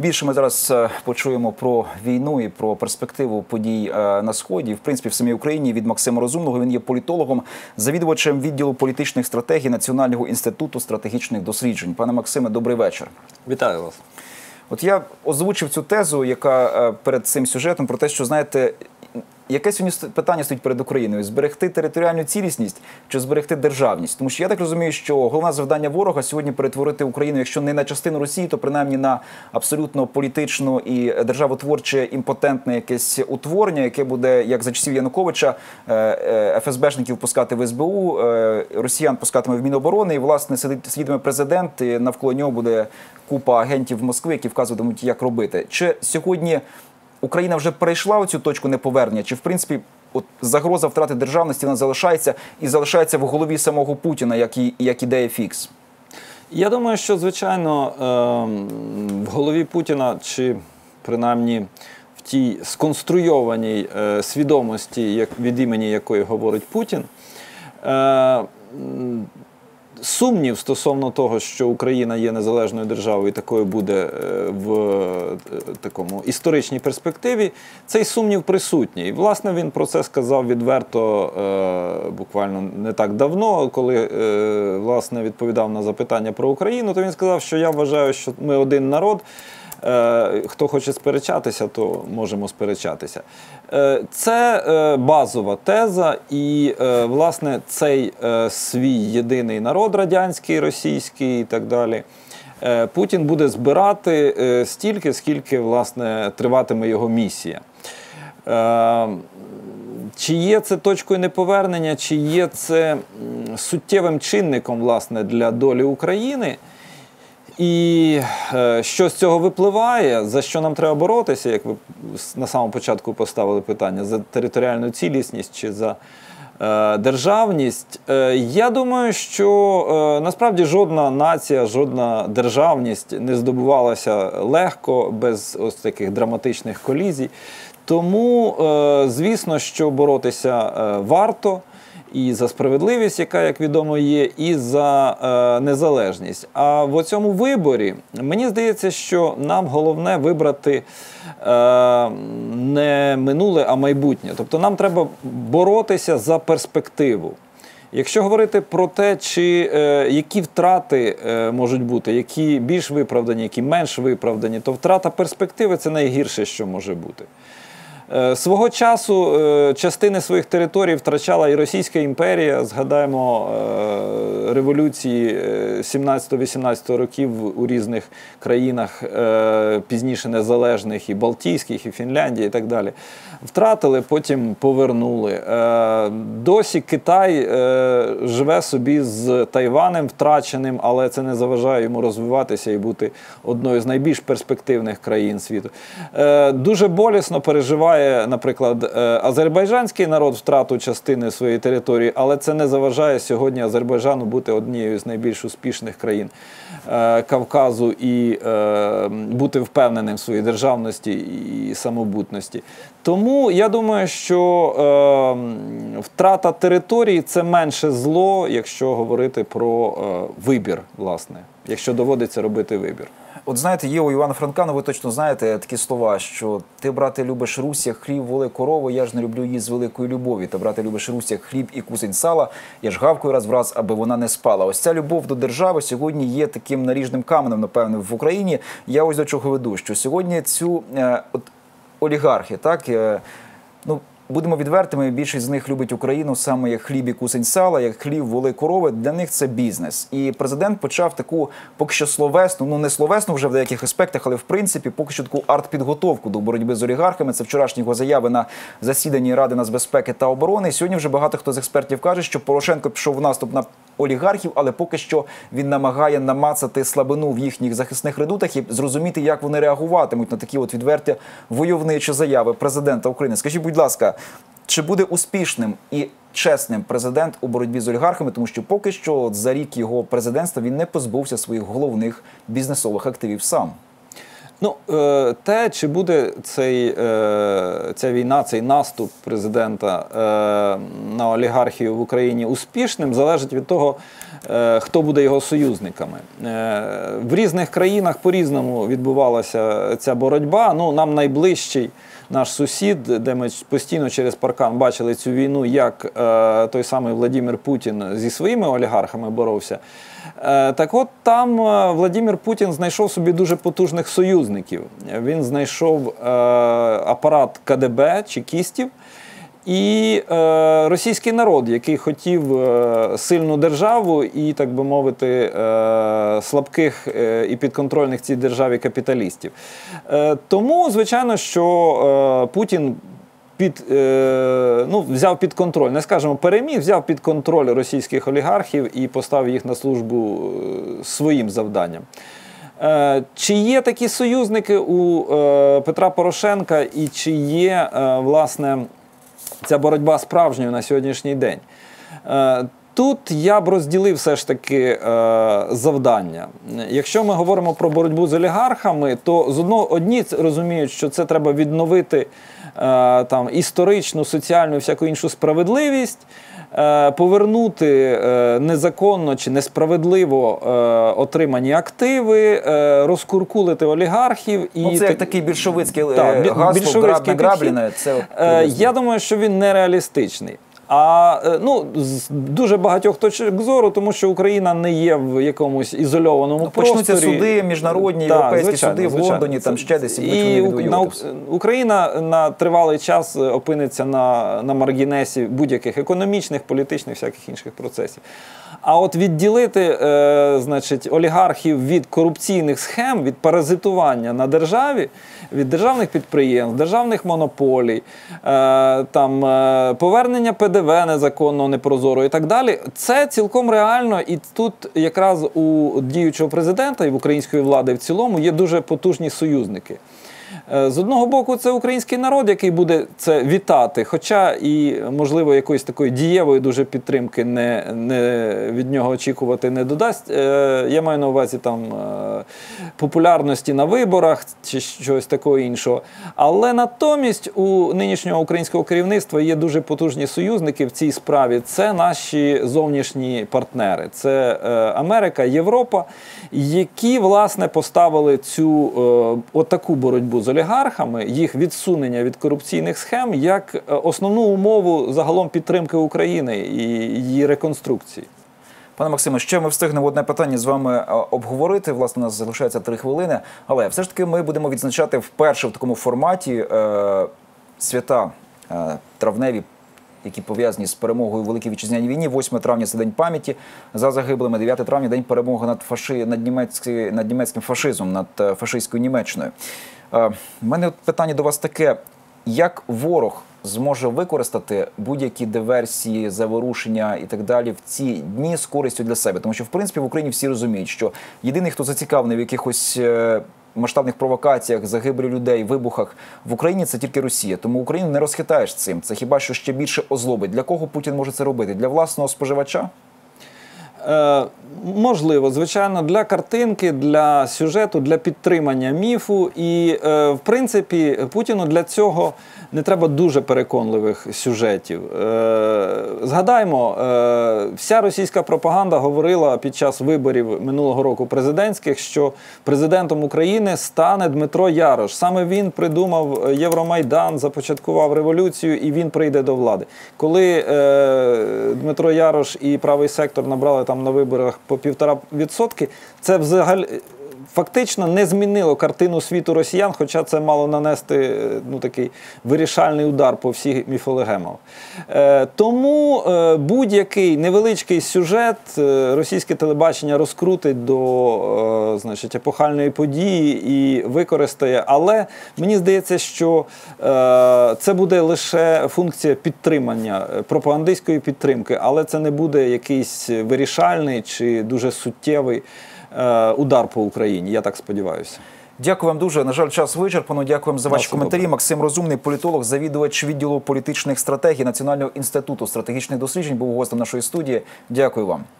Більше ми зараз е, почуємо про війну і про перспективу подій е, на сході. В принципі, в самій Україні від Максима Розумного він є політологом, завідувачем відділу політичних стратегій Національного інституту стратегічних досліджень. Пане Максиме, добрий вечір. Вітаю вас. От я озвучив цю тезу, яка е, перед цим сюжетом про те, що знаєте, яке сьогодні питання стоїть перед Україною: зберегти територіальну цілісність чи зберегти державність? Тому що я так розумію, що головне завдання ворога сьогодні перетворити Україну, якщо не на частину Росії, то принаймні на абсолютно політичну і державотворче імпотентне якесь утворення, яке буде як за часів Януковича е, е, ФСБшників пускати в СБУ, е, Росіян пускатиме в Міноборони, і власне сидітиме президент. І навколо нього буде купа агентів Москви, які вказуватимуть, як робити. Чи сьогодні Україна вже перейшла оцю точку неповернення? Чи в принципі от загроза втрати державності вона залишається і залишається в голові самого Путіна, як і як ідея фікс? Я думаю, що звичайно ем, в голові Путіна, чи принаймні в тій сконструйованій е, свідомості, як від імені якої говорить Путін, е, сумнів стосовно того, що Україна є незалежною державою і такою буде е, в е, такому історичній перспективі, цей сумнів присутній. І, власне, він про це сказав відверто е, буквально не так давно, коли власне відповідав на запитання про Україну, то він сказав, що я вважаю, що ми один народ. Е, Хто хоче сперечатися, то можемо сперечатися. Е, Це е, базова теза, і власне цей свій єдиний народ радянський, російський і так далі. Путін буде збирати стільки, скільки власне триватиме його місія. Чи є це точкою неповернення, чи є це суттєвим чинником власне для долі України? І е, що з цього випливає, за що нам треба боротися, як ви на самому початку поставили питання, за територіальну цілісність чи за е, державність? Е, я думаю, що насправді жодна нація, жодна державність не здобувалася легко, без ось таких драматичних колізій. Тому, звісно, що боротися варто і за справедливість, яка, як відомо, є, і за е, незалежність. А в цьому виборі мені здається, що нам головне вибрати е, не минуле, а майбутнє. Тобто нам треба боротися за перспективу. Якщо говорити про те, чи е, які втрати е, можуть бути, які більш виправдані, які менш виправдані, то втрата перспективи це найгірше, що може бути. Е, Свого часу е, частини своїх територій втрачала і Російська імперія. Згадаємо е, революції е, 17-18 років у різних країнах, пізніше незалежних, і Балтійських, і Фінляндії, і так далі. Втратили, потім повернули. Досі Китай живе собі з Тайванем втраченим, але це не заважає йому розвиватися і бути одною з найбільш перспективних країн світу. Дуже болісно переживає, наприклад, е, азербайджанський народ втрату частини своєї території, але це не заважає сьогодні Азербайджану бути однією з найбільш успішних країн е, Кавказу і е, бути впевненим в своїй державності і самобутності. Тому я думаю, що втрата території це менше зло, якщо говорити про вибір, власне, якщо доводиться робити вибір. От знаєте, є у Івана Франка, ну ви точно знаєте такі слова, що ти, брате, любиш Русь, як хліб воли корову, я ж не люблю її з великої любові. Та брате, любиш Русь, як хліб і кусень сала, я ж гавкою раз в раз, аби вона не спала. Ось ця любов до держави сьогодні є таким наріжним каменем, напевно, в Україні. Я ось до чого веду, що сьогодні цю е, от олігархи, так е, ну. Будемо відвертими, більшість з них любить Україну саме як хліб і кусень сала, як хліб, воли корови. Для них це бізнес. І президент почав таку поки що словесну, ну не словесну вже в деяких аспектах, але в принципі поки що таку артпідготовку до боротьби з олігархами. Це вчорашні його заяви на засіданні Ради нацбезпеки та оборони. Сьогодні вже багато хто з експертів каже, що Порошенко пішов в наступ на олігархів, але поки що він намагає намацати слабину в їхніх захисних редутах і зрозуміти, як вони реагуватимуть на такі от відверті войовничі заяви президента України. Скажіть, будь ласка, чи буде успішним і чесним президент у боротьбі з олігархами, тому що поки що за рік його президентства він не позбувся своїх головних бізнесових активів сам. Ну, е, те, чи буде цей, е, ця війна, цей наступ президента е, на олігархію в Україні успішним, залежить від того, хто буде його союзниками. В різних країнах по-різному відбувалася ця боротьба. Ну, нам найближчий наш сусід, де ми постійно через паркан бачили цю війну, як е, той самий Владимир Путін зі своїми олігархами боровся. Е, Так от там е, Владимир Путін знайшов собі дуже потужних союзників. Він знайшов е, апарат КДБ чекістів і е, російський народ, який хотів е, сильну державу і, так би мовити, е, слабких е, і підконтрольних цій державі капіталістів. Е, тому, звичайно, що е, Путін під, ну, взяв під контроль, не скажемо переміг, взяв під контроль російських олігархів і поставив їх на службу своїм завданням. Чи є такі союзники у Петра Порошенка, і чи є власне ця боротьба справжньою на сьогоднішній день? Тут я б розділив все ж таки е, завдання. Якщо ми говоримо про боротьбу з олігархами, то з одного одні розуміють, що це треба відновити е, там історичну, соціальну і всяку іншу справедливість, е, повернути незаконно чи несправедливо отримані активи, розкуркулити олігархів і Ну, це як такий більшовицький Так, гасло більшовицький «Грабне, граблене». Це я думаю, що він нереалістичний. А е, ну, з дуже багатьох точок зору, тому що Україна не є в якомусь ізольованому Ну, почнуться просторі. суди, міжнародні, Так, європейські звичайно, суди в. Лондоні, там ще десь, і на. Україна на тривалий час е, опиниться на, на маргінесі будь-яких економічних, політичних, всяких інших процесів. А от відділити е, значить, олігархів від корупційних схем, від паразитування на державі, від державних підприємств, державних монополій, е, там, е, повернення ПДВ незаконно, непрозоро і так далі, це цілком реально. І тут якраз у діючого президента і в української влади в цілому є дуже потужні союзники. Е, З одного боку, це український народ, який буде це вітати, хоча і, можливо, якоїсь такої дієвої дуже підтримки не, не від нього очікувати не додасть. Е, Я маю на увазі там е, популярності на виборах чи щось такого іншого. Але натомість у нинішнього українського керівництва є дуже потужні союзники в цій справі. Це наші зовнішні партнери, це Америка, Європа, які власне поставили цю отаку боротьбу з олігархами, їх відсунення від корупційних схем як е, основну умову загалом підтримки України і її реконструкції. Пане Максиме, ще ми встигнемо одне питання з вами е, обговорити. Власне, у нас залишається три хвилини. Але все ж таки ми будемо відзначати вперше в такому форматі е, свята е, травневі, які пов'язані з перемогою у Великій Вітчизняній війні. 8 травня це день пам'яті за загиблими. 9 травня день перемоги над фаши над німецьки, над німецьким фашизмом, над е, фашистською Німеччиною. Е, У мене питання до вас таке: як ворог зможе використати будь-які диверсії, заворушення і так далі в ці дні з користю для себе? Тому що в принципі в Україні всі розуміють, що єдиний, хто зацікавлений в якихось. е, Масштабних провокаціях, загибелі людей, вибухах в Україні це тільки Росія. Тому Україну не розхитаєш цим. Це хіба що ще більше озлобить. Для кого Путін може це робити? Для власного споживача? Е, можливо, звичайно, для картинки, для сюжету, для підтримання міфу. І, е, в принципі, Путіну для цього не треба дуже переконливих сюжетів. Е, згадаймо, е, вся російська пропаганда говорила під час виборів минулого року президентських, що президентом України стане Дмитро Ярош. Саме він придумав Євромайдан, започаткував революцію, і він прийде до влади. Коли Дмитро Ярош і правий сектор набрали там на виборах по півтора відсотки, це взагалі. Фактично не змінило картину світу росіян, хоча це мало нанести е, ну, такий вирішальний удар по всіх міфологемам. Е, тому е, будь-який невеличкий сюжет е, російське телебачення розкрутить до е, значить, епохальної події і використає. Але мені здається, що е, це буде лише функція підтримання, пропагандистської підтримки, але це не буде якийсь вирішальний чи дуже суттєвий удар по Україні. Я так сподіваюся. Дякую вам дуже. На жаль, час вичерпано. Дякуємо за ваші коментарі. добре. Максим Розумний, політолог, завідувач відділу політичних стратегій Національного інституту стратегічних досліджень, був гостем нашої студії. Дякую вам.